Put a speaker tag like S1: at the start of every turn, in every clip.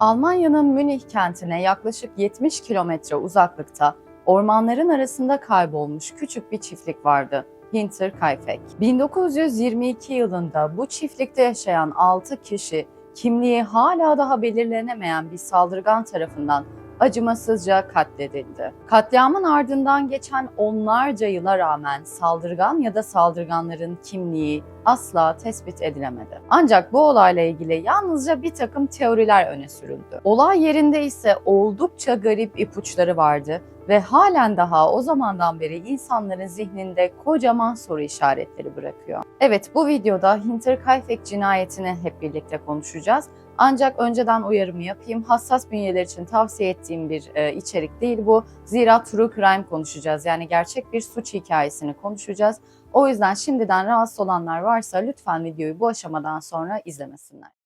S1: Almanya'nın Münih kentine yaklaşık 70 kilometre uzaklıkta ormanların arasında kaybolmuş küçük bir çiftlik vardı. Hinterkaifeck. 1922 yılında bu çiftlikte yaşayan 6 kişi kimliği hala daha belirlenemeyen bir saldırgan tarafından acımasızca katledildi. Katliamın ardından geçen onlarca yıla rağmen saldırgan ya da saldırganların kimliği asla tespit edilemedi. Ancak bu olayla ilgili yalnızca bir takım teoriler öne sürüldü. Olay yerinde ise oldukça garip ipuçları vardı ve halen daha o zamandan beri insanların zihninde kocaman soru işaretleri bırakıyor. Evet bu videoda Hinterkaifeck cinayetini hep birlikte konuşacağız. Ancak önceden uyarımı yapayım. Hassas bünyeler için tavsiye ettiğim bir e, içerik değil bu. Zira true crime konuşacağız. Yani gerçek bir suç hikayesini konuşacağız. O yüzden şimdiden rahatsız olanlar varsa lütfen videoyu bu aşamadan sonra izlemesinler.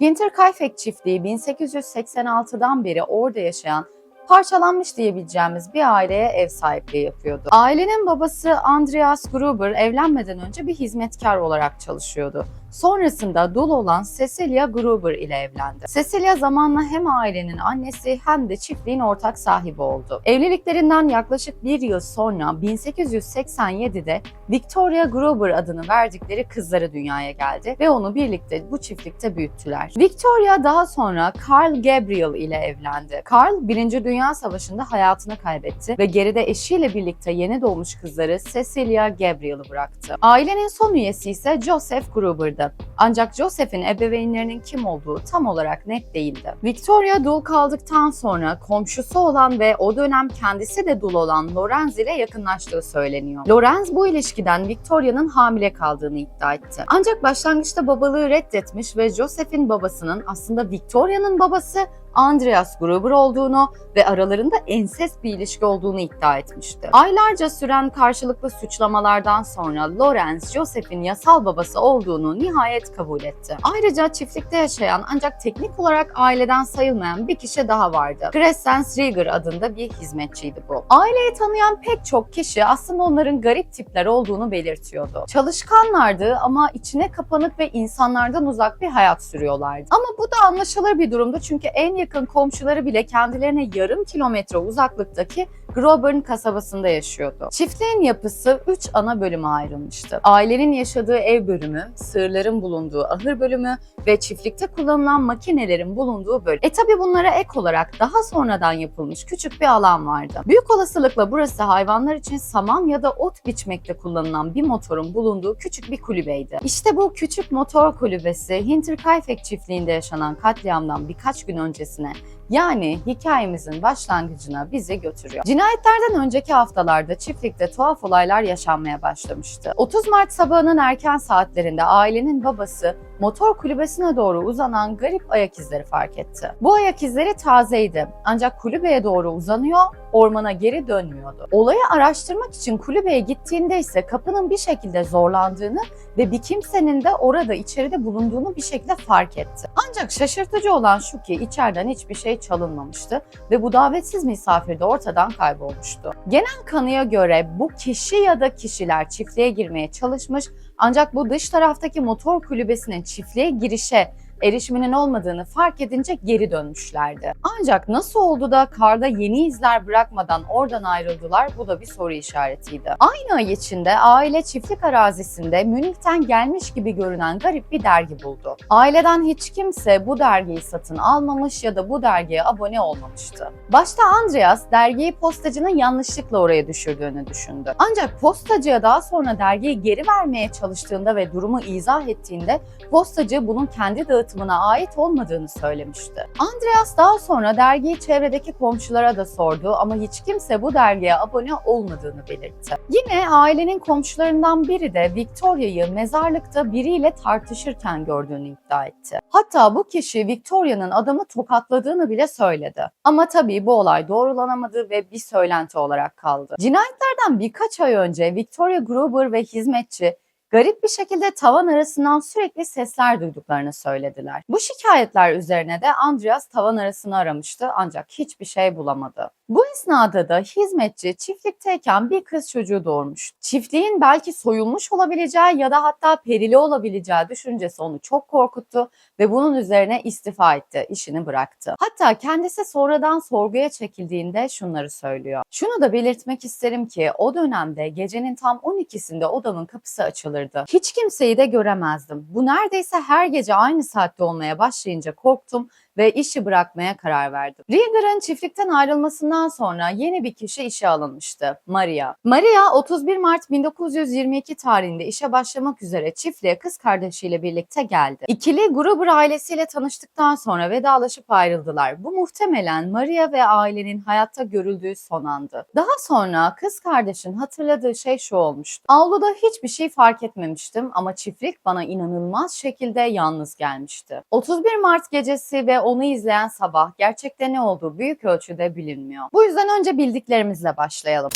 S1: Hinterkaifeck çiftliği 1886'dan beri orada yaşayan parçalanmış diyebileceğimiz bir aileye ev sahipliği yapıyordu. Ailenin babası Andreas Gruber evlenmeden önce bir hizmetkar olarak çalışıyordu. Sonrasında dul olan Cecilia Gruber ile evlendi. Cecilia zamanla hem ailenin annesi hem de çiftliğin ortak sahibi oldu. Evliliklerinden yaklaşık bir yıl sonra 1887'de Victoria Gruber adını verdikleri kızları dünyaya geldi ve onu birlikte bu çiftlikte büyüttüler. Victoria daha sonra Carl Gabriel ile evlendi. Carl 1. Dünya Savaşı'nda hayatını kaybetti ve geride eşiyle birlikte yeni doğmuş kızları Cecilia Gabriel'ı bıraktı. Ailenin son üyesi ise Joseph Gruber'dı. Ancak Joseph'in ebeveynlerinin kim olduğu tam olarak net değildi. Victoria dul kaldıktan sonra komşusu olan ve o dönem kendisi de dul olan Lorenz ile yakınlaştığı söyleniyor. Lorenz bu ilişkiden Victoria'nın hamile kaldığını iddia etti. Ancak başlangıçta babalığı reddetmiş ve Joseph'in babasının aslında Victoria'nın babası Andreas Gruber olduğunu ve aralarında ensest bir ilişki olduğunu iddia etmişti. Aylarca süren karşılıklı suçlamalardan sonra Lorenz, Joseph'in yasal babası olduğunu nihayet kabul etti. Ayrıca çiftlikte yaşayan ancak teknik olarak aileden sayılmayan bir kişi daha vardı. Crescens Rieger adında bir hizmetçiydi bu. Aileyi tanıyan pek çok kişi aslında onların garip tipler olduğunu belirtiyordu. Çalışkanlardı ama içine kapanık ve insanlardan uzak bir hayat sürüyorlardı. Ama bu da anlaşılır bir durumdu çünkü en yakın komşuları bile kendilerine yarım kilometre uzaklıktaki Grobern kasabasında yaşıyordu. Çiftliğin yapısı 3 ana bölüme ayrılmıştı. Ailenin yaşadığı ev bölümü, sığırların bulunduğu ahır bölümü ve çiftlikte kullanılan makinelerin bulunduğu bölüm. E tabi bunlara ek olarak daha sonradan yapılmış küçük bir alan vardı. Büyük olasılıkla burası hayvanlar için saman ya da ot biçmekte kullanılan bir motorun bulunduğu küçük bir kulübeydi. İşte bu küçük motor kulübesi Hinterkaifeck çiftliğinde yaşanan katliamdan birkaç gün öncesine yani hikayemizin başlangıcına bizi götürüyor. Cinayetlerden önceki haftalarda çiftlikte tuhaf olaylar yaşanmaya başlamıştı. 30 Mart sabahının erken saatlerinde ailenin babası motor kulübesine doğru uzanan garip ayak izleri fark etti. Bu ayak izleri tazeydi ancak kulübeye doğru uzanıyor, ormana geri dönmüyordu. Olayı araştırmak için kulübeye gittiğinde ise kapının bir şekilde zorlandığını ve bir kimsenin de orada içeride bulunduğunu bir şekilde fark etti. Ancak şaşırtıcı olan şu ki içeriden hiçbir şey çalınmamıştı ve bu davetsiz misafir de ortadan kaybolmuştu. Genel kanıya göre bu kişi ya da kişiler çiftliğe girmeye çalışmış ancak bu dış taraftaki motor kulübesinin çiftliğe girişe erişiminin olmadığını fark edince geri dönmüşlerdi. Ancak nasıl oldu da karda yeni izler bırakmadan oradan ayrıldılar bu da bir soru işaretiydi. Aynı ay içinde aile çiftlik arazisinde Münih'ten gelmiş gibi görünen garip bir dergi buldu. Aileden hiç kimse bu dergiyi satın almamış ya da bu dergiye abone olmamıştı. Başta Andreas dergiyi postacının yanlışlıkla oraya düşürdüğünü düşündü. Ancak postacıya daha sonra dergiyi geri vermeye çalıştığında ve durumu izah ettiğinde postacı bunun kendi dağıtımına ait olmadığını söylemişti. Andreas daha sonra dergiyi çevredeki komşulara da sordu ama hiç kimse bu dergiye abone olmadığını belirtti. Yine ailenin komşularından biri de Victoria'yı mezarlıkta biriyle tartışırken gördüğünü iddia etti. Hatta bu kişi Victoria'nın adamı tokatladığını bile söyledi. Ama tabii bu olay doğrulanamadı ve bir söylenti olarak kaldı. Cinayetlerden birkaç ay önce Victoria Gruber ve hizmetçi garip bir şekilde tavan arasından sürekli sesler duyduklarını söylediler. Bu şikayetler üzerine de Andreas tavan arasını aramıştı ancak hiçbir şey bulamadı. Bu esnada da hizmetçi çiftlikteyken bir kız çocuğu doğurmuş. Çiftliğin belki soyulmuş olabileceği ya da hatta perili olabileceği düşüncesi onu çok korkuttu ve bunun üzerine istifa etti, işini bıraktı. Hatta kendisi sonradan sorguya çekildiğinde şunları söylüyor. Şunu da belirtmek isterim ki o dönemde gecenin tam 12'sinde odamın kapısı açılırdı. Hiç kimseyi de göremezdim. Bu neredeyse her gece aynı saatte olmaya başlayınca korktum ve işi bırakmaya karar verdim. Rieger'ın çiftlikten ayrılmasından sonra yeni bir kişi işe alınmıştı. Maria. Maria 31 Mart 1922 tarihinde işe başlamak üzere çiftliğe kız kardeşiyle birlikte geldi. İkili Gruber ailesiyle tanıştıktan sonra vedalaşıp ayrıldılar. Bu muhtemelen Maria ve ailenin hayatta görüldüğü son andı. Daha sonra kız kardeşin hatırladığı şey şu olmuştu. Avluda hiçbir şey fark etmemiştim ama çiftlik bana inanılmaz şekilde yalnız gelmişti. 31 Mart gecesi ve onu izleyen sabah gerçekte ne olduğu büyük ölçüde bilinmiyor. Bu yüzden önce bildiklerimizle başlayalım.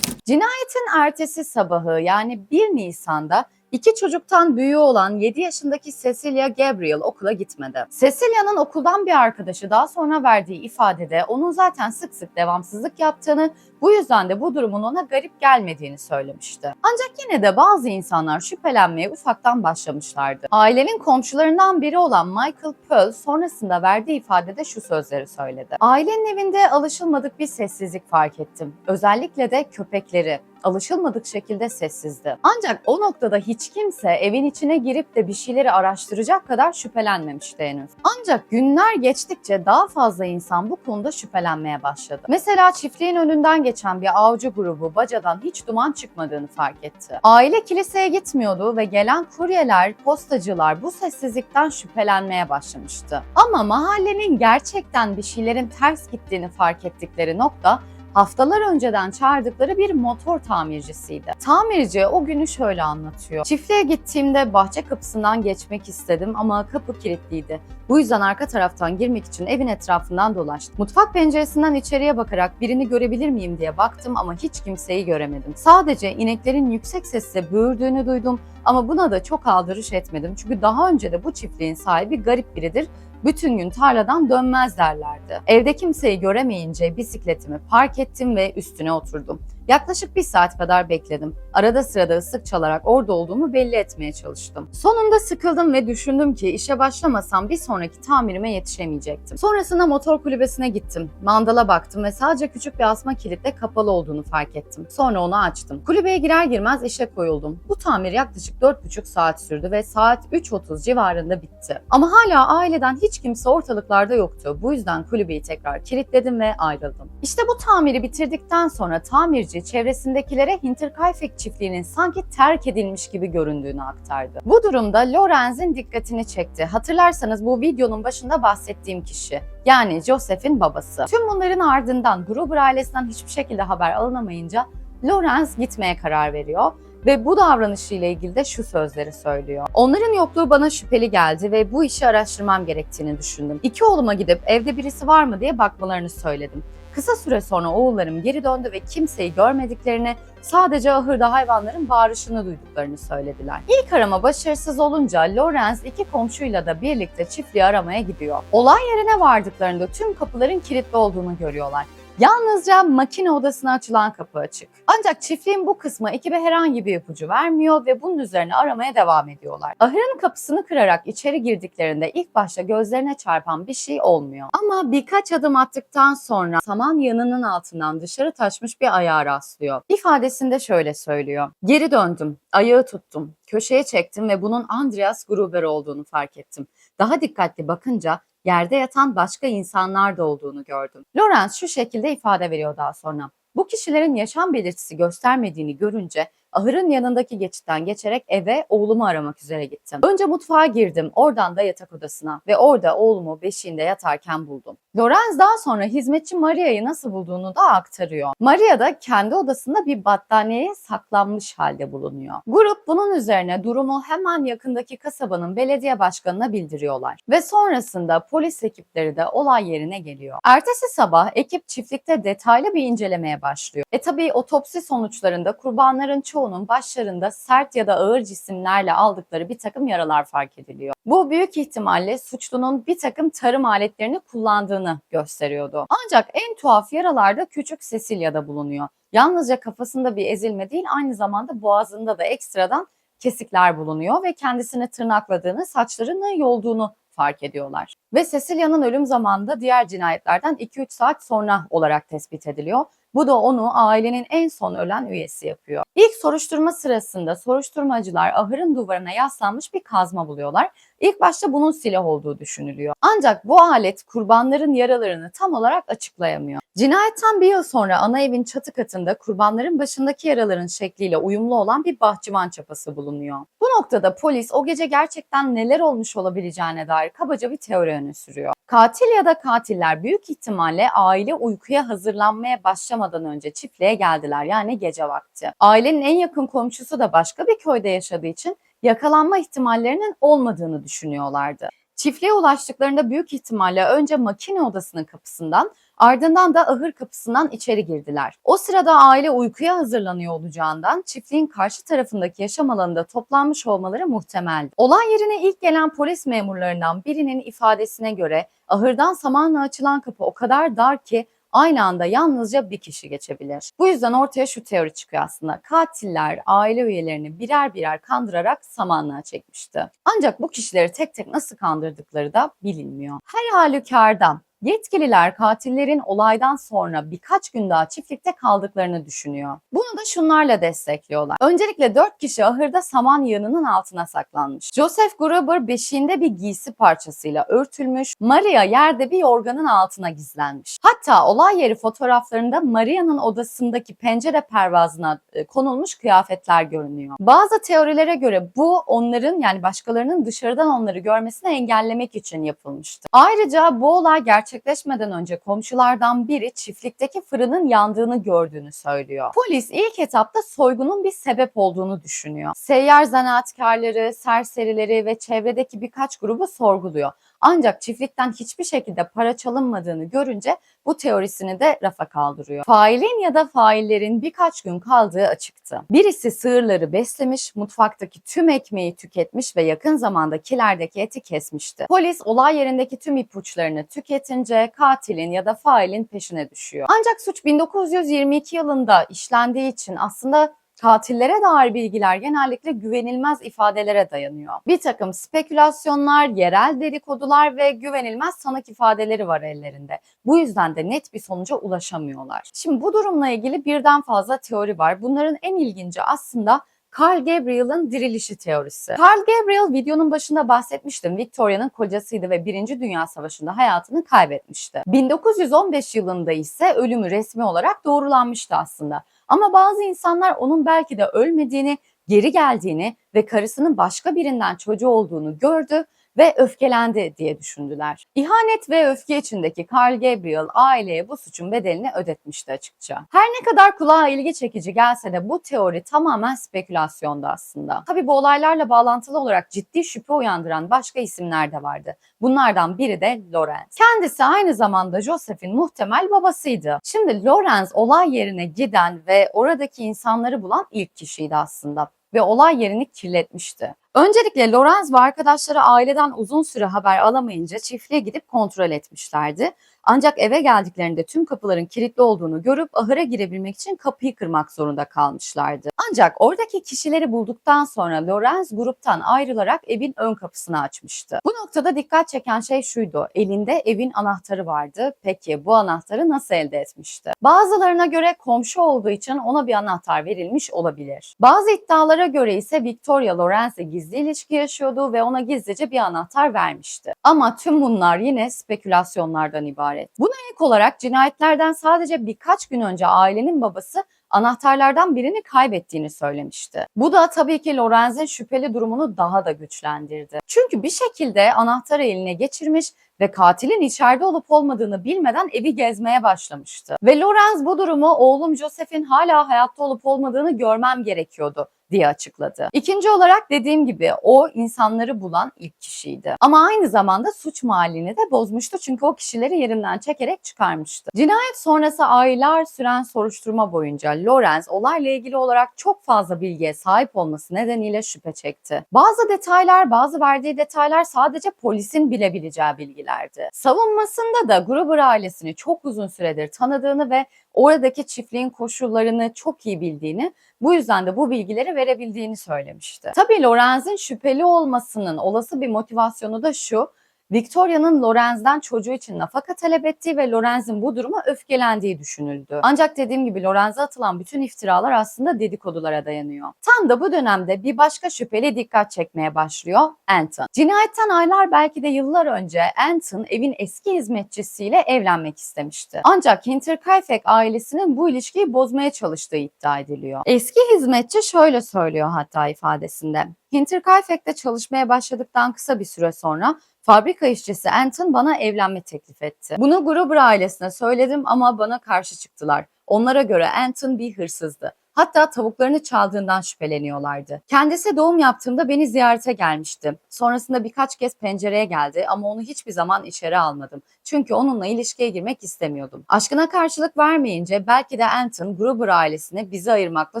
S1: Cinayetin ertesi sabahı yani 1 Nisan'da İki çocuktan büyüğü olan 7 yaşındaki Cecilia Gabriel okula gitmedi. Cecilia'nın okuldan bir arkadaşı daha sonra verdiği ifadede onun zaten sık sık devamsızlık yaptığını, bu yüzden de bu durumun ona garip gelmediğini söylemişti. Ancak yine de bazı insanlar şüphelenmeye ufaktan başlamışlardı. Ailenin komşularından biri olan Michael Pearl sonrasında verdiği ifadede şu sözleri söyledi. Ailenin evinde alışılmadık bir sessizlik fark ettim. Özellikle de köpekleri alışılmadık şekilde sessizdi. Ancak o noktada hiç kimse evin içine girip de bir şeyleri araştıracak kadar şüphelenmemişti henüz. Ancak günler geçtikçe daha fazla insan bu konuda şüphelenmeye başladı. Mesela çiftliğin önünden geçen bir avcı grubu bacadan hiç duman çıkmadığını fark etti. Aile kiliseye gitmiyordu ve gelen kuryeler, postacılar bu sessizlikten şüphelenmeye başlamıştı. Ama mahallenin gerçekten bir şeylerin ters gittiğini fark ettikleri nokta haftalar önceden çağırdıkları bir motor tamircisiydi. Tamirci o günü şöyle anlatıyor. Çiftliğe gittiğimde bahçe kapısından geçmek istedim ama kapı kilitliydi. Bu yüzden arka taraftan girmek için evin etrafından dolaştım. Mutfak penceresinden içeriye bakarak birini görebilir miyim diye baktım ama hiç kimseyi göremedim. Sadece ineklerin yüksek sesle böğürdüğünü duydum ama buna da çok aldırış etmedim. Çünkü daha önce de bu çiftliğin sahibi garip biridir bütün gün tarladan dönmez derlerdi. Evde kimseyi göremeyince bisikletimi park ettim ve üstüne oturdum. Yaklaşık bir saat kadar bekledim. Arada sırada ıslık çalarak orada olduğumu belli etmeye çalıştım. Sonunda sıkıldım ve düşündüm ki işe başlamasam bir sonraki tamirime yetişemeyecektim. Sonrasında motor kulübesine gittim. Mandala baktım ve sadece küçük bir asma kilitle kapalı olduğunu fark ettim. Sonra onu açtım. Kulübeye girer girmez işe koyuldum. Bu tamir yaklaşık 4,5 saat sürdü ve saat 3.30 civarında bitti. Ama hala aileden hiç kimse ortalıklarda yoktu. Bu yüzden kulübeyi tekrar kilitledim ve ayrıldım. İşte bu tamiri bitirdikten sonra tamirci çevresindekilere Hinterkaifeck çiftliğinin sanki terk edilmiş gibi göründüğünü aktardı. Bu durumda Lorenz'in dikkatini çekti. Hatırlarsanız bu videonun başında bahsettiğim kişi. Yani Joseph'in babası. Tüm bunların ardından Gruber ailesinden hiçbir şekilde haber alınamayınca Lorenz gitmeye karar veriyor ve bu davranışıyla ilgili de şu sözleri söylüyor. Onların yokluğu bana şüpheli geldi ve bu işi araştırmam gerektiğini düşündüm. İki oğluma gidip evde birisi var mı diye bakmalarını söyledim. Kısa süre sonra oğullarım geri döndü ve kimseyi görmediklerini, sadece ahırda hayvanların bağırışını duyduklarını söylediler. İlk arama başarısız olunca Lorenz iki komşuyla da birlikte çiftliği aramaya gidiyor. Olay yerine vardıklarında tüm kapıların kilitli olduğunu görüyorlar. Yalnızca makine odasına açılan kapı açık. Ancak çiftliğin bu kısmı ekibe herhangi bir ipucu vermiyor ve bunun üzerine aramaya devam ediyorlar. Ahırın kapısını kırarak içeri girdiklerinde ilk başta gözlerine çarpan bir şey olmuyor. Ama birkaç adım attıktan sonra saman yanının altından dışarı taşmış bir ayağa rastlıyor. İfadesinde şöyle söylüyor. Geri döndüm, ayağı tuttum, köşeye çektim ve bunun Andreas Gruber olduğunu fark ettim. Daha dikkatli bakınca yerde yatan başka insanlar da olduğunu gördüm. Lorenz şu şekilde ifade veriyor daha sonra. Bu kişilerin yaşam belirtisi göstermediğini görünce ahırın yanındaki geçitten geçerek eve oğlumu aramak üzere gittim. Önce mutfağa girdim, oradan da yatak odasına ve orada oğlumu beşiğinde yatarken buldum. Lorenz daha sonra hizmetçi Maria'yı nasıl bulduğunu da aktarıyor. Maria da kendi odasında bir battaniyeye saklanmış halde bulunuyor. Grup bunun üzerine durumu hemen yakındaki kasabanın belediye başkanına bildiriyorlar. Ve sonrasında polis ekipleri de olay yerine geliyor. Ertesi sabah ekip çiftlikte detaylı bir incelemeye başlıyor. E tabii otopsi sonuçlarında kurbanların çoğu çoğunun başlarında sert ya da ağır cisimlerle aldıkları bir takım yaralar fark ediliyor. Bu büyük ihtimalle suçlunun bir takım tarım aletlerini kullandığını gösteriyordu. Ancak en tuhaf yaralarda küçük Cecilia'da bulunuyor. Yalnızca kafasında bir ezilme değil aynı zamanda boğazında da ekstradan kesikler bulunuyor ve kendisini tırnakladığını, saçlarını yolduğunu fark ediyorlar. Ve Cecilia'nın ölüm zamanı da diğer cinayetlerden 2-3 saat sonra olarak tespit ediliyor. Bu da onu ailenin en son ölen üyesi yapıyor. İlk soruşturma sırasında soruşturmacılar ahırın duvarına yaslanmış bir kazma buluyorlar. İlk başta bunun silah olduğu düşünülüyor. Ancak bu alet kurbanların yaralarını tam olarak açıklayamıyor. Cinayetten bir yıl sonra ana evin çatı katında kurbanların başındaki yaraların şekliyle uyumlu olan bir bahçıvan çapası bulunuyor. Bu noktada polis o gece gerçekten neler olmuş olabileceğine dair kabaca bir teori öne sürüyor. Katil ya da katiller büyük ihtimalle aile uykuya hazırlanmaya başlamadan önce çiftliğe geldiler yani gece vakti. Ailenin en yakın komşusu da başka bir köyde yaşadığı için yakalanma ihtimallerinin olmadığını düşünüyorlardı. Çiftliğe ulaştıklarında büyük ihtimalle önce makine odasının kapısından ardından da ahır kapısından içeri girdiler. O sırada aile uykuya hazırlanıyor olacağından çiftliğin karşı tarafındaki yaşam alanında toplanmış olmaları muhtemeldi. Olay yerine ilk gelen polis memurlarından birinin ifadesine göre ahırdan samanla açılan kapı o kadar dar ki aynı anda yalnızca bir kişi geçebilir. Bu yüzden ortaya şu teori çıkıyor aslında. Katiller aile üyelerini birer birer kandırarak samanlığa çekmişti. Ancak bu kişileri tek tek nasıl kandırdıkları da bilinmiyor. Her halükarda Yetkililer katillerin olaydan sonra birkaç gün daha çiftlikte kaldıklarını düşünüyor. Bunu da şunlarla destekliyorlar. Öncelikle 4 kişi ahırda saman yığınının altına saklanmış. Joseph Gruber beşiğinde bir giysi parçasıyla örtülmüş, Maria yerde bir yorganın altına gizlenmiş. Hatta olay yeri fotoğraflarında Maria'nın odasındaki pencere pervazına e, konulmuş kıyafetler görünüyor. Bazı teorilere göre bu onların yani başkalarının dışarıdan onları görmesini engellemek için yapılmıştı. Ayrıca bu olay gerçek gerçekleşmeden önce komşulardan biri çiftlikteki fırının yandığını gördüğünü söylüyor. Polis ilk etapta soygunun bir sebep olduğunu düşünüyor. Seyyar zanaatkarları, serserileri ve çevredeki birkaç grubu sorguluyor. Ancak çiftlikten hiçbir şekilde para çalınmadığını görünce bu teorisini de rafa kaldırıyor. Failin ya da faillerin birkaç gün kaldığı açıktı. Birisi sığırları beslemiş, mutfaktaki tüm ekmeği tüketmiş ve yakın zamanda kilerdeki eti kesmişti. Polis olay yerindeki tüm ipuçlarını tüketince katilin ya da failin peşine düşüyor. Ancak suç 1922 yılında işlendiği için aslında Katillere dair bilgiler genellikle güvenilmez ifadelere dayanıyor. Bir takım spekülasyonlar, yerel dedikodular ve güvenilmez sanık ifadeleri var ellerinde. Bu yüzden de net bir sonuca ulaşamıyorlar. Şimdi bu durumla ilgili birden fazla teori var. Bunların en ilginci aslında Carl Gabriel'ın dirilişi teorisi. Carl Gabriel videonun başında bahsetmiştim. Victoria'nın kocasıydı ve Birinci Dünya Savaşı'nda hayatını kaybetmişti. 1915 yılında ise ölümü resmi olarak doğrulanmıştı aslında. Ama bazı insanlar onun belki de ölmediğini, geri geldiğini ve karısının başka birinden çocuğu olduğunu gördü ve öfkelendi diye düşündüler. İhanet ve öfke içindeki Carl Gabriel aileye bu suçun bedelini ödetmişti açıkça. Her ne kadar kulağa ilgi çekici gelse de bu teori tamamen spekülasyondu aslında. Tabi bu olaylarla bağlantılı olarak ciddi şüphe uyandıran başka isimler de vardı. Bunlardan biri de Lorenz. Kendisi aynı zamanda Joseph'in muhtemel babasıydı. Şimdi Lorenz olay yerine giden ve oradaki insanları bulan ilk kişiydi aslında ve olay yerini kirletmişti. Öncelikle Lorenz ve arkadaşları aileden uzun süre haber alamayınca çiftliğe gidip kontrol etmişlerdi. Ancak eve geldiklerinde tüm kapıların kilitli olduğunu görüp ahıra girebilmek için kapıyı kırmak zorunda kalmışlardı. Ancak oradaki kişileri bulduktan sonra Lorenz gruptan ayrılarak evin ön kapısını açmıştı. Bu noktada dikkat çeken şey şuydu. Elinde evin anahtarı vardı. Peki bu anahtarı nasıl elde etmişti? Bazılarına göre komşu olduğu için ona bir anahtar verilmiş olabilir. Bazı iddialara göre ise Victoria Lorenz'le gizli ilişki yaşıyordu ve ona gizlice bir anahtar vermişti. Ama tüm bunlar yine spekülasyonlardan ibaret. Buna ek olarak cinayetlerden sadece birkaç gün önce ailenin babası anahtarlardan birini kaybettiğini söylemişti. Bu da tabii ki Lorenz'in şüpheli durumunu daha da güçlendirdi. Çünkü bir şekilde anahtarı eline geçirmiş ve katilin içeride olup olmadığını bilmeden evi gezmeye başlamıştı. Ve Lorenz bu durumu oğlum Joseph'in hala hayatta olup olmadığını görmem gerekiyordu diye açıkladı. İkinci olarak dediğim gibi o insanları bulan ilk kişiydi. Ama aynı zamanda suç mahallini de bozmuştu çünkü o kişileri yerinden çekerek çıkarmıştı. Cinayet sonrası aylar süren soruşturma boyunca Lorenz olayla ilgili olarak çok fazla bilgiye sahip olması nedeniyle şüphe çekti. Bazı detaylar, bazı verdiği detaylar sadece polisin bilebileceği bilgilerdi. Savunmasında da Gruber ailesini çok uzun süredir tanıdığını ve oradaki çiftliğin koşullarını çok iyi bildiğini, bu yüzden de bu bilgileri verebildiğini söylemişti. Tabii Lorenz'in şüpheli olmasının olası bir motivasyonu da şu, Victoria'nın Lorenz'den çocuğu için nafaka talep ettiği ve Lorenz'in bu duruma öfkelendiği düşünüldü. Ancak dediğim gibi Lorenz'e atılan bütün iftiralar aslında dedikodulara dayanıyor. Tam da bu dönemde bir başka şüpheli dikkat çekmeye başlıyor, Anton. Cinayetten aylar belki de yıllar önce Anton evin eski hizmetçisiyle evlenmek istemişti. Ancak Hinterkaifeck ailesinin bu ilişkiyi bozmaya çalıştığı iddia ediliyor. Eski hizmetçi şöyle söylüyor hatta ifadesinde. Hinterkaifeck'te çalışmaya başladıktan kısa bir süre sonra fabrika işçisi Anton bana evlenme teklif etti. Bunu Gruber ailesine söyledim ama bana karşı çıktılar. Onlara göre Anton bir hırsızdı. Hatta tavuklarını çaldığından şüpheleniyorlardı. Kendisi doğum yaptığımda beni ziyarete gelmişti. Sonrasında birkaç kez pencereye geldi ama onu hiçbir zaman içeri almadım. Çünkü onunla ilişkiye girmek istemiyordum. Aşkına karşılık vermeyince belki de Anton Gruber ailesini bizi ayırmakla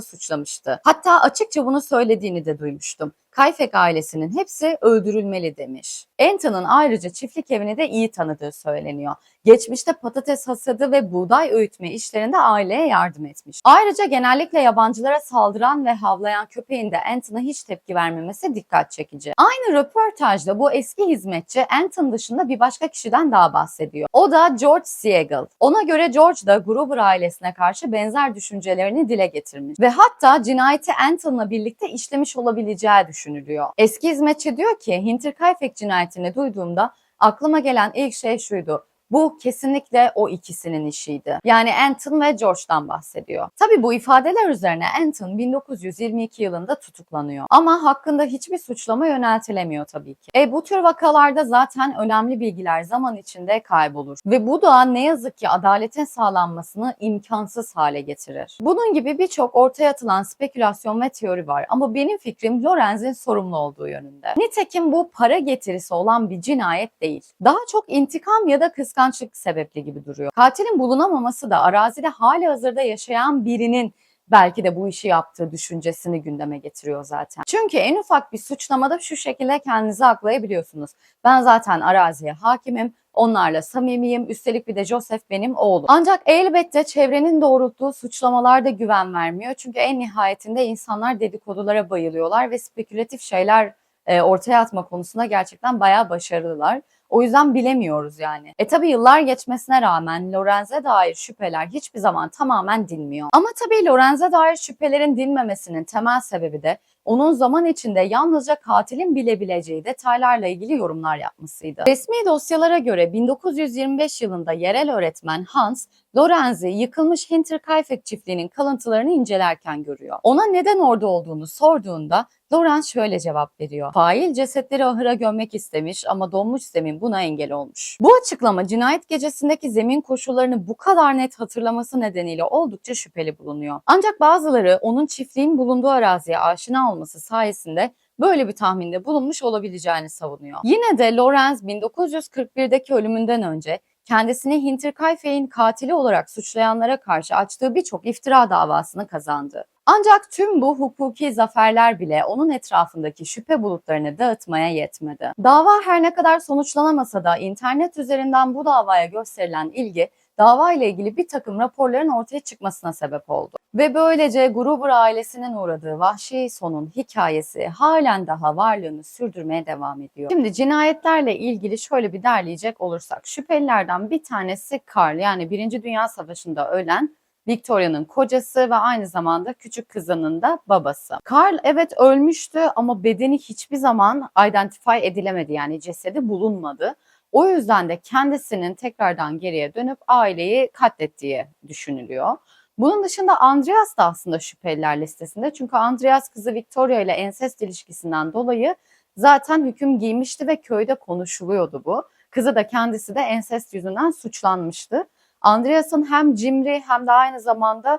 S1: suçlamıştı. Hatta açıkça bunu söylediğini de duymuştum. Kayfek ailesinin hepsi öldürülmeli demiş. Anton'un ayrıca çiftlik evini de iyi tanıdığı söyleniyor. Geçmişte patates hasadı ve buğday öğütme işlerinde aileye yardım etmiş. Ayrıca genellikle yabancılara saldıran ve havlayan köpeğin de Anton'a hiç tepki vermemesi dikkat çekici. Aynı röportajda bu eski hizmetçi Anton dışında bir başka kişiden daha bahsediyor. O da George Siegel. Ona göre George da Gruber ailesine karşı benzer düşüncelerini dile getirmiş. Ve hatta cinayeti Anton'la birlikte işlemiş olabileceği düşünülüyor. Eski hizmetçi diyor ki Hinterkaifeck cinayetini duyduğumda aklıma gelen ilk şey şuydu. Bu kesinlikle o ikisinin işiydi. Yani Anton ve George'dan bahsediyor. Tabi bu ifadeler üzerine Anton 1922 yılında tutuklanıyor. Ama hakkında hiçbir suçlama yöneltilemiyor tabii ki. E bu tür vakalarda zaten önemli bilgiler zaman içinde kaybolur. Ve bu da ne yazık ki adaletin sağlanmasını imkansız hale getirir. Bunun gibi birçok ortaya atılan spekülasyon ve teori var. Ama benim fikrim Lorenz'in sorumlu olduğu yönünde. Nitekim bu para getirisi olan bir cinayet değil. Daha çok intikam ya da kıskançlık sebepli gibi duruyor. Katilin bulunamaması da arazide hali hazırda yaşayan birinin belki de bu işi yaptığı düşüncesini gündeme getiriyor zaten. Çünkü en ufak bir suçlamada şu şekilde kendinizi aklayabiliyorsunuz. Ben zaten araziye hakimim, onlarla samimiyim, üstelik bir de Joseph benim oğlum. Ancak elbette çevrenin doğrulttuğu suçlamalar da güven vermiyor. Çünkü en nihayetinde insanlar dedikodulara bayılıyorlar ve spekülatif şeyler e, ortaya atma konusunda gerçekten bayağı başarılılar. O yüzden bilemiyoruz yani. E tabi yıllar geçmesine rağmen Lorenz'e dair şüpheler hiçbir zaman tamamen dinmiyor. Ama tabii Lorenz'e dair şüphelerin dinmemesinin temel sebebi de onun zaman içinde yalnızca katilin bilebileceği detaylarla ilgili yorumlar yapmasıydı. Resmi dosyalara göre 1925 yılında yerel öğretmen Hans, Lorenz'i yıkılmış Hinterkaifeck çiftliğinin kalıntılarını incelerken görüyor. Ona neden orada olduğunu sorduğunda Lorenz şöyle cevap veriyor. Fail cesetleri ahıra gömmek istemiş ama donmuş zemin buna engel olmuş. Bu açıklama cinayet gecesindeki zemin koşullarını bu kadar net hatırlaması nedeniyle oldukça şüpheli bulunuyor. Ancak bazıları onun çiftliğin bulunduğu araziye aşina olması sayesinde böyle bir tahminde bulunmuş olabileceğini savunuyor. Yine de Lorenz 1941'deki ölümünden önce kendisini Hinterkaifeck'in katili olarak suçlayanlara karşı açtığı birçok iftira davasını kazandı. Ancak tüm bu hukuki zaferler bile onun etrafındaki şüphe bulutlarını dağıtmaya yetmedi. Dava her ne kadar sonuçlanamasa da internet üzerinden bu davaya gösterilen ilgi dava ile ilgili bir takım raporların ortaya çıkmasına sebep oldu. Ve böylece Gruber ailesinin uğradığı vahşi sonun hikayesi halen daha varlığını sürdürmeye devam ediyor. Şimdi cinayetlerle ilgili şöyle bir derleyecek olursak şüphelilerden bir tanesi Karl yani Birinci Dünya Savaşı'nda ölen Victoria'nın kocası ve aynı zamanda küçük kızının da babası. Karl evet ölmüştü ama bedeni hiçbir zaman identify edilemedi yani cesedi bulunmadı. O yüzden de kendisinin tekrardan geriye dönüp aileyi katlettiği düşünülüyor. Bunun dışında Andreas da aslında şüpheliler listesinde. Çünkü Andreas kızı Victoria ile ensest ilişkisinden dolayı zaten hüküm giymişti ve köyde konuşuluyordu bu. Kızı da kendisi de ensest yüzünden suçlanmıştı. Andreas'ın hem cimri hem de aynı zamanda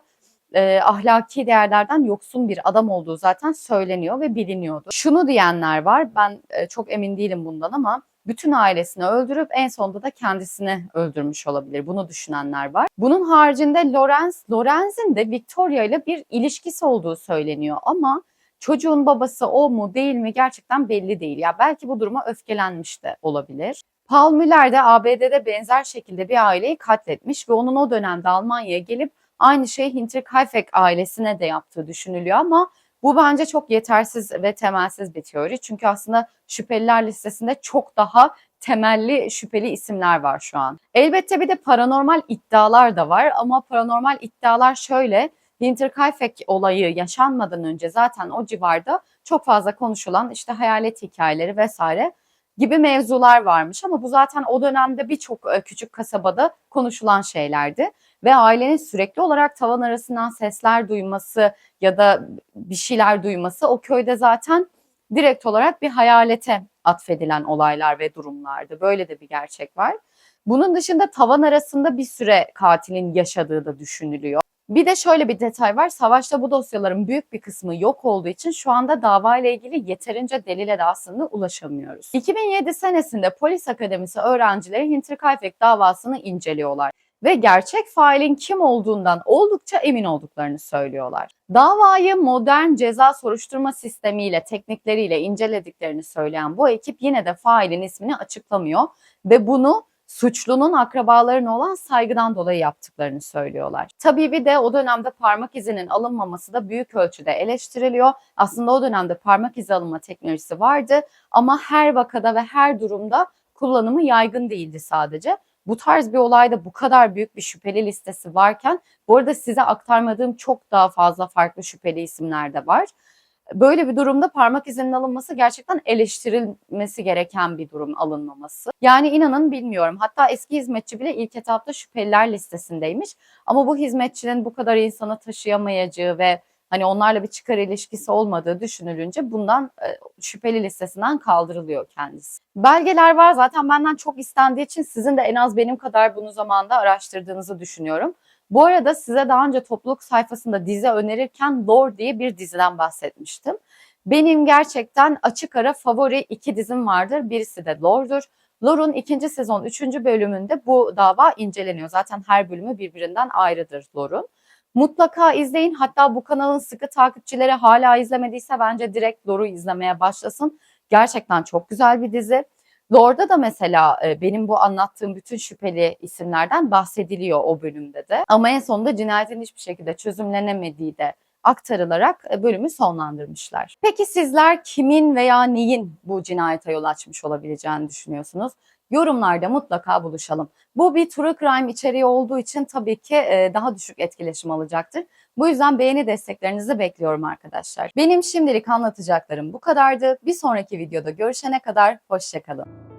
S1: e, ahlaki değerlerden yoksun bir adam olduğu zaten söyleniyor ve biliniyordu. Şunu diyenler var, ben e, çok emin değilim bundan ama bütün ailesini öldürüp en sonunda da kendisini öldürmüş olabilir. Bunu düşünenler var. Bunun haricinde Lorenz, Lorenz'in de Victoria ile bir ilişkisi olduğu söyleniyor ama çocuğun babası o mu değil mi gerçekten belli değil. Ya belki bu duruma öfkelenmiş de olabilir. Paul Müller de ABD'de benzer şekilde bir aileyi katletmiş ve onun o dönemde Almanya'ya gelip aynı şeyi Hinterkaifeck ailesine de yaptığı düşünülüyor ama bu bence çok yetersiz ve temelsiz bir teori. Çünkü aslında şüpheliler listesinde çok daha temelli şüpheli isimler var şu an. Elbette bir de paranormal iddialar da var ama paranormal iddialar şöyle. Hinterkaifeck olayı yaşanmadan önce zaten o civarda çok fazla konuşulan işte hayalet hikayeleri vesaire gibi mevzular varmış ama bu zaten o dönemde birçok e, küçük kasabada konuşulan şeylerdi ve ailenin sürekli olarak tavan arasından sesler duyması ya da bir şeyler duyması o köyde zaten direkt olarak bir hayalete atfedilen olaylar ve durumlardı. Böyle de bir gerçek var. Bunun dışında tavan arasında bir süre katilin yaşadığı da düşünülüyor. Bir de şöyle bir detay var. Savaşta bu dosyaların büyük bir kısmı yok olduğu için şu anda dava ile ilgili yeterince delile de aslında ulaşamıyoruz. 2007 senesinde polis akademisi öğrencileri Hinterkaifeck davasını inceliyorlar ve gerçek failin kim olduğundan oldukça emin olduklarını söylüyorlar. Davayı modern ceza soruşturma sistemiyle, teknikleriyle incelediklerini söyleyen bu ekip yine de failin ismini açıklamıyor ve bunu suçlunun akrabalarına olan saygıdan dolayı yaptıklarını söylüyorlar. Tabii bir de o dönemde parmak izinin alınmaması da büyük ölçüde eleştiriliyor. Aslında o dönemde parmak izi alınma teknolojisi vardı ama her vakada ve her durumda kullanımı yaygın değildi sadece. Bu tarz bir olayda bu kadar büyük bir şüpheli listesi varken bu arada size aktarmadığım çok daha fazla farklı şüpheli isimler de var. Böyle bir durumda parmak izinin alınması gerçekten eleştirilmesi gereken bir durum alınmaması. Yani inanın bilmiyorum. Hatta eski hizmetçi bile ilk etapta şüpheliler listesindeymiş. Ama bu hizmetçinin bu kadar insanı taşıyamayacağı ve hani onlarla bir çıkar ilişkisi olmadığı düşünülünce bundan e, şüpheli listesinden kaldırılıyor kendisi. Belgeler var zaten benden çok istendiği için sizin de en az benim kadar bunu zamanda araştırdığınızı düşünüyorum. Bu arada size daha önce topluluk sayfasında dizi önerirken Lore diye bir diziden bahsetmiştim. Benim gerçekten açık ara favori iki dizim vardır. Birisi de Lore'dur. Lore'un ikinci sezon üçüncü bölümünde bu dava inceleniyor. Zaten her bölümü birbirinden ayrıdır Lore'un. Mutlaka izleyin. Hatta bu kanalın sıkı takipçileri hala izlemediyse bence direkt Lore'u izlemeye başlasın. Gerçekten çok güzel bir dizi. Lord'da da mesela e, benim bu anlattığım bütün şüpheli isimlerden bahsediliyor o bölümde de. Ama en sonunda cinayetin hiçbir şekilde çözümlenemediği de aktarılarak e, bölümü sonlandırmışlar. Peki sizler kimin veya neyin bu cinayete yol açmış olabileceğini düşünüyorsunuz? Yorumlarda mutlaka buluşalım. Bu bir true crime içeriği olduğu için tabii ki e, daha düşük etkileşim alacaktır. Bu yüzden beğeni desteklerinizi bekliyorum arkadaşlar. Benim şimdilik anlatacaklarım bu kadardı. Bir sonraki videoda görüşene kadar hoşçakalın.